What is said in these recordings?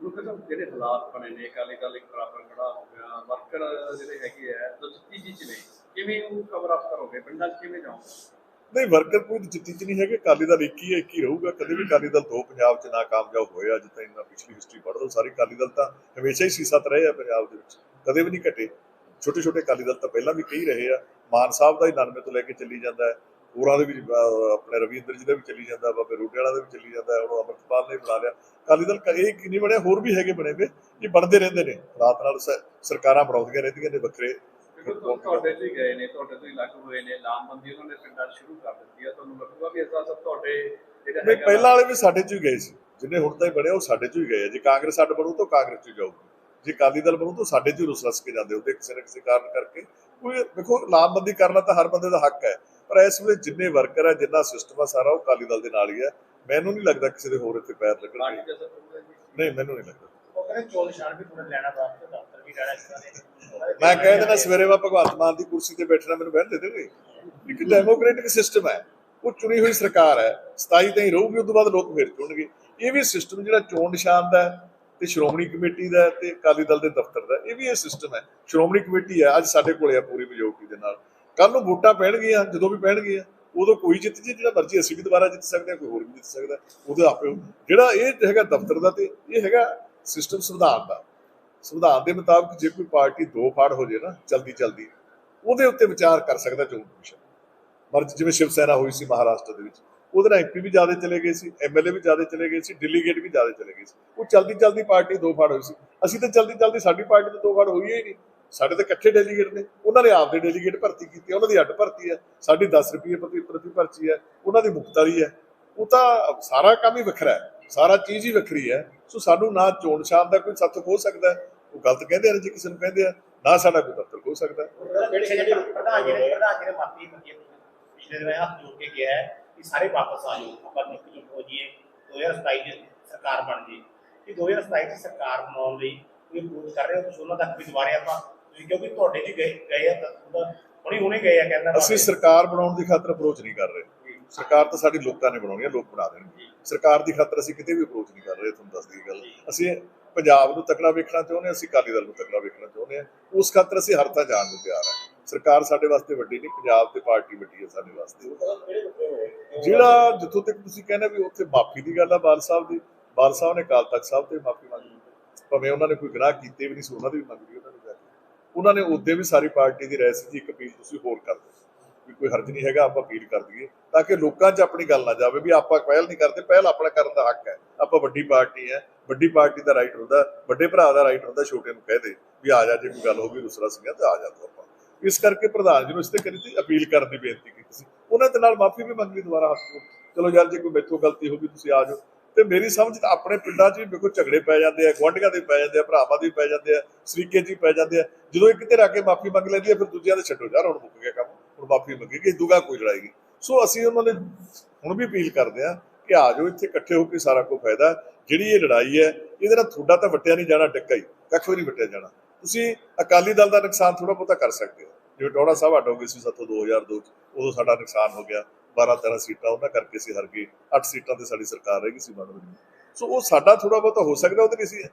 ਲੋਕਾਂ ਸਾਹਿਬ, ਜਿਹੜੇ ਹਾਲਾਤ ਬਣੇ ਨੇ, ਅਕਾਲੀ ਦਲ ਇੱਕ ਖੜਾ ਹੋ ਗਿਆ, ਵਰਕਰ ਜਿਹੜੇ ਹੈਗੇ ਆ ਦੁਸਤੀ ਚ ਨੇ, ਕਿਵੇਂ ਉਹ ਕਵਰ ਅਪ ਕਰੋਗੇ? ਪਿੰਡਾਂ 'ਚ ਕਿਵੇਂ ਜਾਓਗੇ? ਨਹੀਂ, ਵਰਕਰ ਕੋਈ ਜਿੱਤੀ ਚ ਨਹੀਂ ਹੈਗੇ, ਅਕਾਲੀ ਦਲ ਇੱਕ ਹੀ ਹੈ, ਇੱਕ ਹੀ ਰਹੂਗਾ। ਕਦੇ ਵੀ ਅਕਾਲੀ ਦਲ ਦੋ ਪੰਜਾਬ ਚ ਨਾ ਕਾਮਯਾਬ ਹੋਇਆ ਅੱਜ ਤਾਂ ਪਿਛਲੀ ਹਿਸਟਰੀ ਪੜ੍ਹ ਲਓ, ਸਾਰੀ ਅਕਾਲੀ ਦਲ ਤਾਂ ਹਮੇਸ਼ਾ ਹੀ ਸੀਸਤ ਰਹੇ ਆ ਪੰਜਾਬ ਦੇ ਵਿੱਚ, ਕਦੇ ਵੀ ਨਹੀਂ ਘਟੇ। ਛੋਟੇ ਛੋਟੇ ਅਕਾਲੀ ਦਲ ਤਾਂ ਪਹਿਲਾਂ ਵੀ ਕਈ ਰਹੇ ਆ। ਮਾਨ ਸਾਹਿਬ ਦਾ ਹੀ 99 ਤੋਂ ਲੈ ਕੇ ਚੱਲੀ ਜਾਂਦਾ ਹੈ। ਹੋਰਾਂ ਦੇ ਵੀ ਆਪਣੇ ਰਵਿੰਦਰ ਜੀ ਦਾ ਵੀ ਚੱਲੀ ਜਾਂਦਾ ਬਾਬੇ ਰੋਡੇ ਵਾਲਾ ਦਾ ਵੀ ਚੱਲੀ ਜਾਂਦਾ ਹੁਣ ਅਮਰਪਾਲ ਨੇ ਬਣਾ ਲਿਆ। ਅਕਾਲੀ ਦਲ ਕ- ਇਹ ਨਹੀਂ ਬਣਿਆ ਹੋਰ ਵੀ ਹੈਗੇ ਬਣੇ ਵੇ ਇਹ ਬਣਦੇ ਰਹਿੰਦੇ ਨੇ। ਰਾਤ ਨਾਲ ਸਰਕਾਰਾਂ ਬਣਾਉਂਦੀਆਂ ਰਹਿੰਦੀਆਂ ਨੇ ਵੱਖਰੇ। ਤੁਹਾਡੇ ਤੋਂ ਗਏ ਨੇ ਤੁਹਾਡੇ ਤੋਂ ਲੱਗ ਹੋਏ ਨੇ ਲਾਮਬੰਦੀ ਉਹਨਾਂ ਨੇ ਪਿੰਡਾਂ ਸ਼ੁਰੂ ਕਰ ਦਿੱਤੀ ਆ। ਤੁਹਾਨੂੰ ਲੱਗੂਗਾ ਵੀ ਇਸਦਾ ਸਭ ਤੁਹਾਡੇ ਜਿਹੜਾ ਹੈਗਾ ਪਹਿਲਾਂ ਵਾਲੇ ਵੀ ਸਾਡੇ ਚ ਹੀ ਗਏ ਸੀ। ਜਿੰਨੇ ਹੁਣ ਤਾਈਂ ਬਣੇ ਉਹ ਸਾਡੇ ਚ ਹੀ ਗਏ ਆ। ਜੇ ਕਾਂਗਰਸ ਅੱਡ ਬਣੂ ਤਾਂ ਕਾਂਗਰਸ ਚ ਜਾਊਗੀ। ਜੇ ਅਕਾਲੀ ਦਲ ਬਣੂ ਤਾਂ ਸਾਡੇ ਚ ਹੀ ਰੁਸ ਰਸ ਕੇ ਜਾਂਦੇ ਕਿਸੇ ਨਾ ਕਿਸੇ ਕਾਰਨ ਕਰਕੇ। ਕੋਈ ਦੇਖੋ ਲਾਮਬੰਦੀ ਕਰਨਾ ਤਾਂ ਹਰ ਬੰਦੇ ਦਾ ਹੱਕ ਹੈ। ਪਰ ਇਸ ਵੇਲੇ ਜਿੰਨੇ ਵਰਕਰ ਹੈ ਜਿੰਨਾ ਸਿਸਟਮ ਹੈ ਸਾਰਾ ਉਹ ਅਕਾਲੀ ਦਲ ਦੇ ਨਾਲ ਹੀ ਹੈ ਮੈਨੂੰ ਨਹੀਂ ਲੱਗਦਾ ਕਿਸੇ ਦੇ ਹੋਰ ਇੱਥੇ ਪੈਰ ਲੱਗਣਗੇ। ਨਹੀਂ ਮੈਨੂੰ ਨਹੀਂ ਲੱਗਦਾ। ਉਹ ਕਹਿੰਦੇ ਚੋਣ ਨਿਸ਼ਾਨ ਵੀ ਥੋੜਾ ਲੈਣਾ ਵਾਸਤੇ ਦਫ਼ਤਰ ਵੀ ਲੈਣਾ ਇਸ ਤਰ੍ਹਾਂ ਦੇ ਮੈਂ ਕਹਿ ਦੇਣਾ ਸਵੇਰੇ ਮੈਂ ਭਗਵੰਤ ਮਾਨ ਦੀ ਕੁਰਸੀ ਤੇ ਬੈਠਣਾ ਮੈਨੂੰ ਬਹਿਣ ਦੇ ਦੇਵੇ ਇੱਕ ਡੈਮੋਕ੍ਰੈਟਿਕ ਸਿਸਟਮ ਹੈ ਉਹ ਚੁਣੀ ਹੋਈ ਸਰਕਾਰ ਹੈ 27 ਤਾਈਂ ਰਹੂਗੀ ਉਸ ਤੋਂ ਬਾਅਦ ਲੋਕ ਫਿਰ ਚੁਣਨਗੇ। ਇਹ ਵੀ ਸਿਸਟਮ ਜਿਹੜਾ ਚੋਣ ਨਿਸ਼ਾਨ ਦਾ ਤੇ ਸ਼੍ਰੋਮਣੀ ਕਮੇਟੀ ਦਾ ਤੇ ਅਕਾਲੀ ਦਲ ਦੇ ਦਫ਼ਤਰ ਦਾ ਇਹ ਵੀ ਇਹ ਸਿਸਟਮ ਹੈ। ਸ਼੍ਰੋਮਣੀ ਕਮੇਟੀ ਹੈ ਅੱਜ ਸਾਡੇ ਕੋਲੇ ਆ ਪੂਰੀ ਮੈਜੋਰਟੀ ਦੇ ਨਾਲ। ਕੱਲ ਨੂੰ ਵੋਟਾਂ ਪੈਣਗੀਆਂ, ਜਦੋਂ ਵੀ ਪੈਣਗੀਆਂ, ਉਦੋਂ ਕੋਈ ਜਿੱਤ ਜੇ, ਜਿਹੜਾ ਮਰਜ਼ੀ ਅਸੀਂ ਵੀ ਦੁਬਾਰਾ ਜਿੱਤ ਸਕਦੇ ਹਾਂ, ਕੋਈ ਹੋਰ ਵੀ ਜਿੱਤ ਸਕਦਾ, ਉਹਦੇ ਆਪੇ ਜਿਹੜਾ ਇਹ ਹੈਗਾ ਦਫ਼ਤਰ ਦਾ ਤੇ ਇਹ ਹੈਗਾ ਸਿਸਟਮ ਸੰਵਿਧਾਨ ਦਾ। ਸੰਵਿਧਾਨ ਦੇ ਮੁਤਾਬਕ ਜੇ ਕੋਈ ਪਾਰਟੀ ਦੋ ਫਾੜ ਹੋ ਜੇ ਨਾ, ਜਲਦੀ ਜਲਦੀ, ਉਹਦੇ ਉੱਤੇ ਵਿਚਾਰ ਕਰ ਸਕਦਾ ਚੋਣ ਕਮਿਸ਼ਨ। ਪਰ ਜਿਵੇਂ ਸ਼ਿਵ ਸੈਨਾ ਹੋਈ ਸੀ ਮਹਾਰਾਸ਼ਟਰ ਦੇ ਵਿੱਚ, ਉਹਦੇ ਨਾਲ ਐਮਪੀ ਵੀ ਜ਼ਿਆਦਾ ਚਲੇ ਗਏ ਸੀ ਐਮਐਲਏ ਵੀ ਜ਼ਿਆਦਾ ਚਲੇ ਗਏ ਸੀ ਡੈਲੀਗੇਟ ਵੀ ਜ਼ਿਆਦਾ ਚਲੇ ਗਏ ਸੀ। ਉਹ ਜਲਦੀ ਜਲਦੀ ਪਾਰਟੀ ਦੋ ਫਾੜ ਹੋਈ ਸੀ। ਅਸੀਂ ਤਾਂ ਜਲਦੀ ਜਲਦੀ ਸਾਡੀ ਪਾਰਟੀ ਤੋਂ ਦੋ ਫਾੜ ਹੋਈ ਹੀ ਨਹੀਂ। ਸਾਡੇ ਤਾਂ ਇਕੱਠੇ ਡੈਲੀਗੇਟ ਨੇ। ਉਹਨਾਂ ਨੇ ਆਪਦੇ ਡੈਲੀਗੇਟ ਭਰਤੀ ਕੀਤੀ, ਉਹਨਾਂ ਦੀ ਅੱਡ ਭਰਤੀ ਹੈ। ਸਾਡੀ 10 ਰੁਪਏ ਪ੍ਰਤੀ ਪ੍ਰਤੀ ਪਰਚੀ ਹੈ। ਉਹਨਾਂ ਦੀ ਮੁਖਤਾਰੀ ਹੈ। ਉਹ ਤਾਂ ਸਾਰਾ ਕੰਮ ਹੀ ਵੱਖਰਾ ਹੈ। ਸਾਰਾ ਚੀਜ਼ ਹੀ ਵੱਖਰੀ ਹੈ। ਸੋ ਸਾਨੂੰ ਨਾ ਚੋਣ ਸ਼ਾਮ ਦਾ ਕੋਈ ਸੱਤ ਹੋ ਸਕਦਾ ਉਹ ਗਲਤ ਕਹਿੰਦੇ ਆ, ਜੇ ਕਿਸੇ ਨੂੰ ਕਹਿੰਦੇ ਆ, ਨਾ ਸਾਡਾ ਕੋਈ ਦਫ਼ਤਰ ਹੋ ਸਕਦਾ। ਹੈ। ਜਿਹੜੇ ਪ੍ਰਧਾਨ ਜੀ ਮਾਫੀ ਮੰਗੀ ਪਿਛਲੇ ਦਿਨ ਹੱਥ ਜੋੜ ਕੇ ਗਿਆ ਹੈ ਕਿ ਸਾਰੇ ਵਾਪਸ ਆ ਜਾਓ। ਆਪਾਂ ਨਿਕਲ ਹੋ ਜਾਈਏ 2027 ਚ ਸਰਕਾਰ ਬਣ ਜੇ ਕਿ 2027 ਚ ਸਰਕਾਰ ਬਣਾਉਣ ਲਈ ਕੋਈ ਅਪਰੋਚ ਕਰ ਰਹੇ ਹੋ? ਤੁਸੀਂ ਉਹਨਾਂ ਤੱਕ ਵੀ ਦੁਬਾਰੇ ਆਪਾਂ ਤੁਸੀਂ ਕਿਉਂਕਿ ਤੁਹਾਡੇ ਜੀ ਗਏ ਗਏ ਆ ਤਾਂ ਉਹਦਾ ਹੁਣੇ ਹੁਣੇ ਗਏ ਆ ਕਹਿੰਦਾ ਅਸੀਂ ਸਰਕਾਰ ਬਣਾਉਣ ਦੀ ਖਾਤਰ ਅਪਰੋਚ ਨਹੀਂ ਕਰ ਰਹੇ। ਸਰਕਾਰ ਤਾਂ ਸਾਡੀ ਲੋਕਾਂ ਨੇ ਬਣਾਉਣੀ ਹੈ ਲੋਕ ਬਣਾ ਦੇਣਗੇ ਸਰਕਾਰ ਦੀ ਖਾਤਰ ਅਸੀਂ ਕਿਤੇ ਵੀ ਅਪਰੋਚ ਨਹੀਂ ਕਰ ਰਹੇ ਤੁਹਾਨੂੰ ਦੱਸਦੀ ਗੱਲ। ਅਸੀਂ ਪੰਜਾਬ ਨੂੰ ਤਕੜਾ ਵੇਖਣਾ ਚਾਹੁੰਦੇ ਅਸੀਂ ਅਕਾਲੀ ਦਲ ਨੂੰ ਤਕੜਾ ਵੇਖਣਾ ਚਾਹੁੰਦੇ ਹਾਂ ਉਸ ਖਾਤਰ ਅਸੀਂ ਹਰ ਥਾਂ ਜਾਣ ਨੂੰ ਤਿਆਰ ਹਾਂ ਸਰਕਾਰ ਸਾਡੇ ਵਾਸਤੇ ਵੱਡੀ ਨਹੀਂ ਪੰਜਾਬ ਤੇ ਪਾਰਟੀ ਵੱਡੀ ਹੈ ਸਾਡੇ ਵਾਸਤੇ। ਜਿਹੜਾ ਜਿੱਥੋਂ ਤੱਕ ਤੁਸੀਂ ਕਹਿੰਦੇ ਵੀ ਉੱਥੇ ਮਾਫੀ ਦੀ ਗੱਲ ਆ ਬਾਲ ਸਾਹਿਬ ਦੀ ਬਾਲ ਸਾਹਿਬ ਨੇ ਕਾਲ ਤਖਤ ਸਾਹਿਬ ਤੇ ਮਾਫੀ ਮੰਗੀ। ਭਾਵੇਂ ਉਹਨਾਂ ਨੇ ਕੋਈ ਗੁਨਾਹ ਕੀਤੇ ਵੀ ਨਹੀਂ ਸੀ ਉਹਨਾਂ ਦੀ ਵੀ ਮੰਗ ਉਹਨਾਂ ਨੇ ਉਹਨਾਂ ਨੇ ਉਦੋਂ ਵੀ ਸਾਰੀ ਪਾਰਟੀ ਦੀ ਰਹਿ ਸੀ ਜੀ ਇੱਕ ਅਪੀਲ ਤੁਸੀਂ ਹੋਰ ਕਰ ਦਿਓ। ਵੀ ਕੋਈ ਹਰਜ ਨਹੀਂ ਹੈਗਾ, ਆਪਾਂ ਅਪੀਲ ਕਰ ਦਈਏ, ਤਾਂ ਕਿ ਲੋਕਾਂ 'ਚ ਆਪਣੀ ਗੱਲ ਨਾ ਜਾਵੇ ਵੀ ਆਪਾਂ ਪਹਿਲ ਨਹੀਂ ਕਰਦੇ, ਪਹਿਲ ਆਪਣਾ ਕਰਨ ਦਾ ਹੱਕ ਹੈ। ਆਪਾਂ ਵੱਡੀ ਪਾਰਟੀ ਹੈ, ਵੱਡੀ ਪਾਰਟੀ ਦਾ ਰਾਈਟ ਹੁੰਦਾ, ਵੱਡੇ ਭਰਾ ਦਾ ਰਾਈਟ ਹੁੰਦਾ, ਛੋਟੇ ਨੂੰ ਕਹਿ ਦੇ ਵੀ ਆ ਜਾ, ਜੇ ਕੋਈ ਗੱਲ ਹੋ ਗਈ ਦੂਸਰਾ ਸਿੰਘਾਂ ਤੇ ਆ ਜਾ ਤੂੰ ਆਪਾਂ ਇਸ ਕਰਕੇ ਪ੍ਰਧਾਨ ਜੀ ਨੂੰ ਇਸ ਤੇ ਕਰੀ ਸੀ ਅਪੀਲ ਕਰਨ ਦੀ ਬੇਨਤੀ ਕੀਤੀ ਸੀ। ਉਹਨਾਂ ਦੇ ਨਾਲ ਮਾਫੀ ਵੀ ਮੰਗੀ ਦੁਬਾਰਾ ਹੱਥ ਚਲੋ ਯਾਰ, ਜੇ ਕੋਈ ਮੈਥੋਂ ਗਲਤੀ ਹੋ ਗਈ, ਤੁਸੀਂ ਆ ਜਾਓ। ਤੇ ਮੇਰੀ ਸਮਝ ਤਾਂ ਆਪਣੇ ਪਿੰਡਾਂ 'ਚ ਵੀ ਦੇਖੋ ਝਗੜੇ ਪੈ ਜਾਂਦੇ ਆ, ਗੁਆਂਢੀਆਂ ਦੇ ਪੈ ਜਾਂਦੇ ਆ, ਭਰਾਵਾਂ ਦੇ ਪੈ ਜਾਂਦੇ ਆ, ਸਰੀਕੇ 'ਚ ਪੈ ਜਾਂਦੇ ਆ। ਜਦੋਂ ਇੱਕ ਧਿਰ ਆ ਕੇ ਮਾਫੀ ਮੰਗ ਲੈਂਦੀ ਆ, ਫਿਰ ਦੂਜਿਆਂ ਦੇ ਛੱਡੋ, ਯਾਰ ਹੁਣ ਮੁੱਕ ਗਿਆ ਕੰਮ, ਹੁਣ ਮਾਫੀ ਮੰਗੇਗੀ ਦੂਗਾ ਕੋਈ ਲੜਾਈ ਨਹੀਂ। ਸੋ ਅਸੀਂ ਉਹਨਾਂ ਨੇ ਹੁਣ ਵੀ ਅਪੀਲ ਕਰਦੇ ਆ ਕਿ ਆ ਜਾਓ, ਇੱਥੇ ਇਕੱਠੇ ਹੋ ਕੇ ਸਾਰਾ ਕੁਝ ਫਾਇਦਾ। ਜਿਹੜੀ ਇਹ ਲੜਾਈ ਹੈ, ਇਹਦੇ ਨਾਲ ਤੁਹਾਡਾ ਤਾਂ ਵਟਿਆ ਨਹੀਂ ਜਾਣਾ, ਡੱਕਾ ਹੀ, ਕੱਖ ਵੀ ਨਹੀਂ ਵਟਿਆ ਜਾਣਾ। ਤੁਸੀਂ ਅਕਾਲੀ ਦਲ ਦਾ ਨੁਕਸਾਨ ਥੋੜਾ ਬਹੁਤਾ ਕਰ ਸਕਦੇ ਹੋ। ਜਿਵੇਂ ਟੋੜਾ ਸਾਹਿਬ ਹਟ ਹੋ ਗਏ ਸੀ ਸਾਥੋਂ 2002 ਚ, ਉਦੋਂ ਸਾਡਾ ਨੁਕਸਾਨ ਹੋ ਗਿਆ। 12 13 ਸੀਟਾਂ ਉਹਨਾਂ ਕਰਕੇ ਅਸੀਂ ਹਾਰ ਗਏ। 8 ਸੀਟਾਂ ਤੇ ਸਾਡੀ ਸਰਕਾਰ ਰਹੇਗੀ ਸੀ ਬਣ ਰਹੀ ਸੋ ਉਹ ਸਾਡਾ ਥੋੜਾ ਬਹੁਤਾ ਹੋ ਸਕਦਾ ਉਹਦੇ ਲਈ ਅਸੀਂ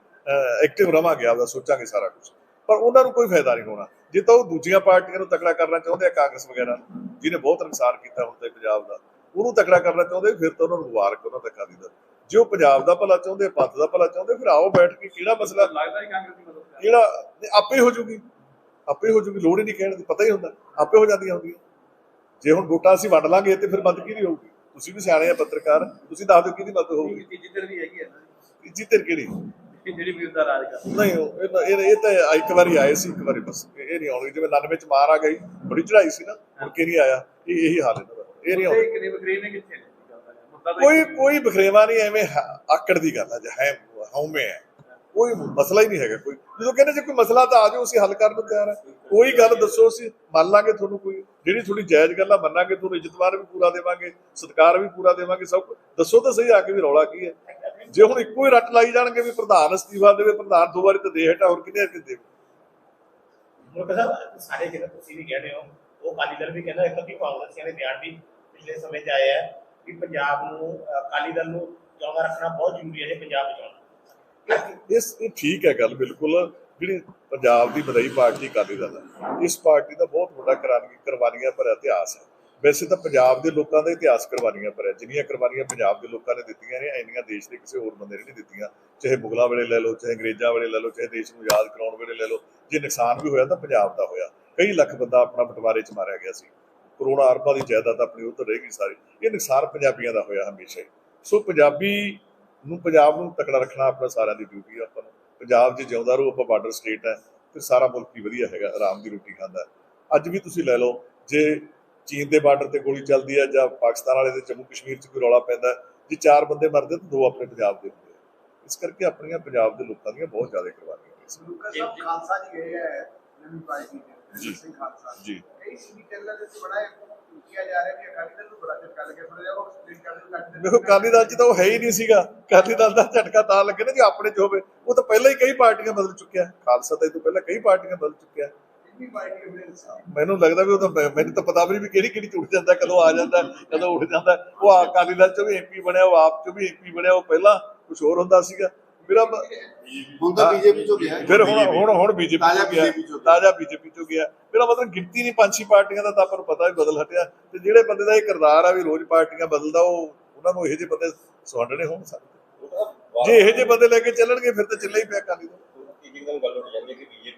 ਐਕਟਿਵ ਰਵਾਂਗੇ ਆਪਦਾ ਸੋਚਾਂਗੇ ਸਾਰਾ ਕੁਝ ਪਰ ਉਹਨਾਂ ਨੂੰ ਕੋਈ ਫਾਇਦਾ ਨਹੀਂ ਹੋਣਾ। ਜੇ ਤਾਂ ਉਹ ਦੂਜੀਆਂ ਪਾਰਟੀਆਂ ਨੂੰ ਤਕੜਾ ਕਰਨਾ ਚਾਹੁੰਦੇ ਆ ਕਾਂਗਰਸ ਵਗੈਰਾ ਜਿਹਨੇ ਬਹੁਤ ਨੁਕਸਾਨ ਕੀਤਾ ਹੁਣ ਤੇ ਪੰਜਾਬ ਦਾ ਉਹਨੂੰ ਤਕੜਾ ਕਰਨਾ ਚਾਹੁੰਦੇ ਫਿਰ ਤਾਂ ਉਹਨਾਂ ਨੂੰ ਮੁਬਾਰਕ ਉਹਨਾਂ ਦਾ ਅਕਾਲੀ ਦਲ ਜੇ ਉਹ ਪੰਜਾਬ ਦਾ ਭਲਾ ਚਾਹੁੰਦੇ ਪੰਥ ਦਾ ਭਲਾ ਚਾਹੁੰਦੇ ਫਿਰ ਆਓ ਬੈਠ ਕੇ ਕਿਹੜਾ ਮਸਲਾ ਲੱਗਦਾ ਹੀ ਕਾਂਗਰਸ ਦੀ ਮਦਦ ਕਰ ਜਿਹੜਾ ਨਹੀਂ, ਆਪੇ ਹੋ ਜੂਗੀ। ਆਪੇ ਹੋ ਜੂਗੀ ਲੋੜ ਹੀ ਨਹੀਂ ਕਹਿਣ ਦੀ ਪਤਾ ਹੀ ਹੁੰਦਾ। ਆਪੇ ਹੋ ਜਾਂਦੀਆਂ ਹੁੰਦੀਆਂ। ਜੇ ਹੁਣ ਵੋਟਾਂ ਅਸੀਂ ਵੰਡ ਲਾਂਗੇ ਤੇ ਫਿਰ ਮਦਦ ਕਿਹਦੀ ਹੋਊਗੀ? ਤੁਸੀਂ ਵੀ ਸਿਆਣੇ ਆ ਪੱਤਰਕਾਰ ਤੁਸੀਂ ਦੱਸ ਦਿਓ ਕਿਹਦੀ ਮਦਦ ਹੋਊਗੀ। ਤੀਜੀ ਧਿਰ ਵੀ ਹੈਗੀ ਹੈ ਨਾ। ਤੀਜੀ ਧਿਰ ਕਿਹੜੀ? ਜਿਹੜੀ ਵੀ ਉਹਦਾ ਰਾਜ ਕਰਦੀ। ਨਹੀਂ ਉਹ- ਇਹ ਤਾਂ- ਇਹ ਤਾਂ ਇੱਕ ਵਾਰੀ ਆਏ ਸੀ ਇੱਕ ਵਾਰੀ ਬਸ। ਇਹ ਨਹੀਂ ਆਉਣਗੇ ਜਿਵੇਂ 99 ਚ ਮਾਰ ਆ ਗਈ ਬੜੀ ਚੜਾਈ ਸੀ ਨਾ ਮੁੜ ਕੇ ਨਹੀਂ ਆਇਆ? ਇਹ ਇਹੀ ਹਾਲ ਦਾ। ਇਹ ਨਹੀਂ ਆਉਣਾ। ਕਿਨੇ ਕਿੱਥੇ ਕੋਈ ਹੀ ਹੈ। ਕੋਈ ਬਖਰੇਵਾ ਨਹੀਂ ਐਵੇਂ ਹ- ਆਕੜ ਦੀ ਗੱਲ ਹੈ ਜੇ ਹੈ ਹਉਮੈ ਹੈ ਕੋਈ ਮਸਲਾ ਹੀ ਨਹੀਂ ਹੈਗਾ ਕੋਈ। ਜਦੋਂ ਕਹਿੰਦੇ ਜੇ ਕੋਈ ਮਸਲਾ ਤਾਂ ਆ ਜਾਓ, ਅਸੀਂ ਹੱਲ ਕਰਨ ਨੂੰ ਤਿਆਰ ਹੈ। ਕੋਈ ਗੱਲ ਦੱਸੋ ਅਸੀਂ, ਮੰਨ ਲਾਂਗੇ ਤੁਹਾਨੂੰ ਕੋਈ। ਜਿਹੜੀ ਥੋੜੀ ਜਾਇਜ਼ ਗੱਲ ਆ, ਮੰਨਾਂਗੇ ਤੁਹਾਨੂੰ ਇੱਜ਼ਤਮਾਨ ਵੀ ਪੂਰਾ ਦੇਵਾਂਗੇ, ਸਤਿਕਾਰ ਵੀ ਪੂਰਾ ਦੇਵਾਂਗੇ, ਸਭ ਕੁਝ ਦੱਸੋ ਤਾਂ ਸਹੀ ਆ ਕੇ ਵੀ ਰੌਲਾ ਕੀ ਹੈ। ਜੇ ਹੁਣ ਇੱਕੋ ਹੀ ਰੱਟ ਲਾਈ ਜਾਣਗੇ ਵੀ ਪ੍ਰਧਾਨ ਅਸਤੀਫਾ ਦੇਵੇ, ਪ੍ਰਧਾਨ ਦੋ ਵਾਰੀ ਤਾਂ ਦੇ ਹਟਾ, ਹੋਰ ਕਿੰਨੇ ਅੱਗੇ ਦੇਵੇ? ਸਾਰੇ ਜਿਹੜੇ ਤੁਸੀਂ ਵੀ ਕਹਿ ਰਹੇ ਹੋ, ਉਹ ਅਕਾਲੀ ਦਲ ਵੀ ਕਹਿੰਦਾ, ਇੱਕ ਅੱਧੀ ਕਾਂਗਰਸੀਆਂ ਦੇ ਬਿਆਨ ਵੀ ਪਿਛਲੇ ਸਮੇਂ 'ਚ ਆਇਆ ਹੈ ਕਿ ਪੰਜਾਬ ਨੂੰ, ਅਕਾਲੀ ਦਲ ਨੂੰ ਜਿਉਂਦਾ ਰੱਖਣਾ ਬਹੁਤ ਜ਼ਰੂਰੀ ਹੈ ਜੇ ਪੰਜਾਬ ਬਚਾਉਣਾ ਇਸ ਇਹ ਠੀਕ ਹੈ ਗੱਲ ਬਿਲਕੁਲ, ਜਿਹੜੀ ਪੰਜਾਬ ਦੀ ਮਦਈ ਪਾਰਟੀ ਅਕਾਲੀ ਦਲ ਇਸ ਪਾਰਟੀ ਦਾ ਬਹੁਤ ਵੱਡਾ ਕੁਰਬਾਨੀ ਕੁਰਬਾਨੀਆਂ ਭਰਿਆ ਇਤਿਹਾਸ ਹੈ। ਵੈਸੇ ਤਾਂ ਪੰਜਾਬ ਦੇ ਲੋਕਾਂ ਦਾ ਇਤਿਹਾਸ ਕੁਰਬਾਨੀਆਂ ਭਰਿਆ, ਜਿੰਨੀਆਂ ਕੁਰਬਾਨੀਆਂ ਪੰਜਾਬ ਦੇ ਲੋਕਾਂ ਨੇ ਦਿੱਤੀਆਂ ਨੇ, ਇੰਨੀਆਂ ਦੇਸ਼ ਦੇ ਕਿਸੇ ਹੋਰ ਬੰਦੇ ਨੇ ਨਹੀਂ ਦਿੱਤੀਆਂ। ਚਾਹੇ ਮੁਗਲਾਂ ਵੇਲੇ ਲੈ ਲਓ, ਚਾਹੇ ਅੰਗਰੇਜ਼ਾਂ ਵੇਲੇ ਲੈ ਲਓ, ਚਾਹੇ ਦੇਸ਼ ਨੂੰ ਆਜ਼ਾਦ ਕਰਾਉਣ ਵੇਲੇ ਲੈ ਲਓ, ਜੇ ਨੁਕਸਾਨ ਵੀ ਹੋਇਆ ਤਾਂ ਪੰਜਾਬ ਦਾ ਹੋਇਆ। ਕਈ ਲੱਖ ਬੰਦਾ ਆਪਣਾ ਬਟਵਾਰੇ 'ਚ ਮਾਰਿਆ ਗਿਆ ਸੀ। ਕਰੋੜਾਂ ਅਰਬਾਂ ਦੀ ਜਾਇਦਾਦ ਆਪਣੀ ਉੱਧਰ ਰਹੇਗੀ ਸਾਰੀ। ਇਹ ਨੁਕਸਾਨ ਪੰਜਾਬੀਆਂ ਦਾ ਹੋਇਆ ਹਮੇਸ਼ਾ ਹੀ। ਸੋ ਪੰਜਾਬੀ ਨੂੰ ਪੰਜਾਬ ਨੂੰ ਤਕੜਾ ਰੱਖਣਾ ਆਪਣਾ ਸਾਰਿਆਂ ਦੀ ਡਿਊਟੀ ਹੈ ਆਪਾਂ ਨੂੰ ਪੰਜਾਬ 'ਚ ਜਿਉਂਦਾ ਰਹੂ ਆਪਾਂ ਬਾਰਡਰ ਸਟੇਟ ਹੈ ਤੇ ਸਾਰਾ ਮੁਲਕ ਹੀ ਵਧੀਆ ਹੈਗਾ ਆਰਾਮ ਦੀ ਰੋਟੀ ਖਾਂਦਾ। ਅੱਜ ਵੀ ਤੁਸੀਂ ਲੈ ਲਓ ਜੇ ਚੀਨ ਦੇ ਬਾਰਡਰ ਤੇ ਗੋਲੀ ਚੱਲਦੀ ਹੈ ਜਾਂ ਪਾਕਿਸਤਾਨ ਵਾਲੇ ਦੇ ਜੰਮੂ ਕਸ਼ਮੀਰ 'ਚ ਕੋਈ ਰੌਲਾ ਪੈਂਦਾ ਜੇ ਚਾਰ ਬੰਦੇ ਮਰਦੇ ਤਾਂ ਦੋ ਆਪਣੇ ਪੰਜਾਬ ਦੇ ਹੁੰਦੇ ਆ। ਇਸ ਕਰਕੇ ਆਪਣੀਆਂ ਪੰਜਾਬ ਦੇ ਲੋਕਾਂ ਦੀਆਂ ਬਹੁਤ ਜ਼ਿਆਦਾ ਕੁਰਬਾਨੀਆਂ ਨੇ ਖਾਲਸਾ ਜੀ ਗਏ ਹੈ ਨਵੀਂ ਪਾਰਟੀ ਜੀ। ਸਿੰਘ ਖਾਲਸਾ ਜੀ ਕਈ ਸੀ ਚੱਲਣ ਦੇ ਤੇ ਬੜਾ ਦੇਖੋ ਅਕਾਲੀ ਦਲ 'ਚ ਤਾਂ ਉਹ ਹੈ ਹੀ ਨਹੀਂ ਸੀਗਾ। ਅਕਾਲੀ ਦਲ ਦਾ ਝਟਕਾ ਤਾਂ ਲੱਗੇ ਨਾ ਜੇ ਆਪਣੇ 'ਚ ਹੋਵੇ ਉਹ ਤਾਂ ਪਹਿਲਾਂ ਹੀ ਕਈ ਪਾਰਟੀਆਂ ਬਦਲ ਚੁੱਕਿਆ। ਖਾਲਸਾ ਤਾਂ ਇਹ ਤੋਂ ਪਹਿਲਾਂ ਕਈ ਪਾਰਟੀਆਂ ਬਦਲ ਚੁੱਕਿਆ। ਮੈਨੂੰ ਲੱਗਦਾ ਵੀ ਉਹ ਤਾਂ ਮੈਨੂੰ ਤਾਂ ਪਤਾ ਵੀ ਕਿਹੜੀ ਕਿਹੜੀ ਉੱਠ ਜਾਂਦਾ ਕਦੋਂ ਆ ਜਾਂਦਾ ਕਦੋਂ ਉੱਠ ਜਾਂਦਾ। ਉਹ ਆ ਅਕਾਲੀ ਦਲ 'ਚੋਂ ਵੀ ਐਮਪੀ ਬਣਿਆ ਉਹ ਆਪ 'ਚੋਂ ਵੀ ਐਮਪੀ ਬਣਿਆ ਉਹ ਪਹਿਲਾਂ ਕੁਝ ਹੋਰ ਹੁੰਦਾ ਸੀਗਾ। ਮੇਰਾ ਬ- ਹੁਣ ਤਾਂ ਬੀਜੇਪੀ ਚੋਂ ਗਿਆ। ਫਿਰ ਹੁਣ ਹੁਣ ਹੁਣ ਬੀਜੇਪੀ ਤਾਜ਼ਾ ਤੋਂ ਗਿਆ। BJP ਚੋਂ। ਗਿਆ। ਤਾਜ਼ਾ ਬੀਜੇਪੀ ਤੋਂ ਗਿਆ। ਮੇਰਾ ਮਤਲਬ ਗਿਣਤੀ ਨਹੀਂ ਪੰਜ ਛੇ ਪਾਰਟੀਆਂ ਦਾ ਤਾਂ ਆਪਾਂ ਨੂੰ ਪਤਾ ਵੀ ਬਦਲ ਹਟਿਆ। ਤੇ ਜਿਹੜੇ ਬੰਦੇ ਦਾ ਇਹ ਕਿਰਦਾਰ ਆ ਵੀ ਰੋਜ਼ ਪਾਰਟੀਆਂ ਬਦਲਦਾ ਉਹ ਉਹਨਾਂ ਨੂੰ ਇਹੋ ਜਿਹੇ ਬੰਦੇ ਸੁਹਾਣਨੇ ਹੋਣ ਸਕਦੇ ਜੇ ਇਹੋ ਜਿਹੇ ਬੰਦੇ ਲੈ ਕੇ ਚੱਲਣਗੇ ਫਿਰ ਤਾਂ ਚੱਲੇ ਹੀ ਪਿਆ ਕਾਲੀ ਦਾ ਗੱਲ ਉੱਠ ਜਾਂਦੀ ਹੈ ਕਿ ਬੀਜੇਪੀ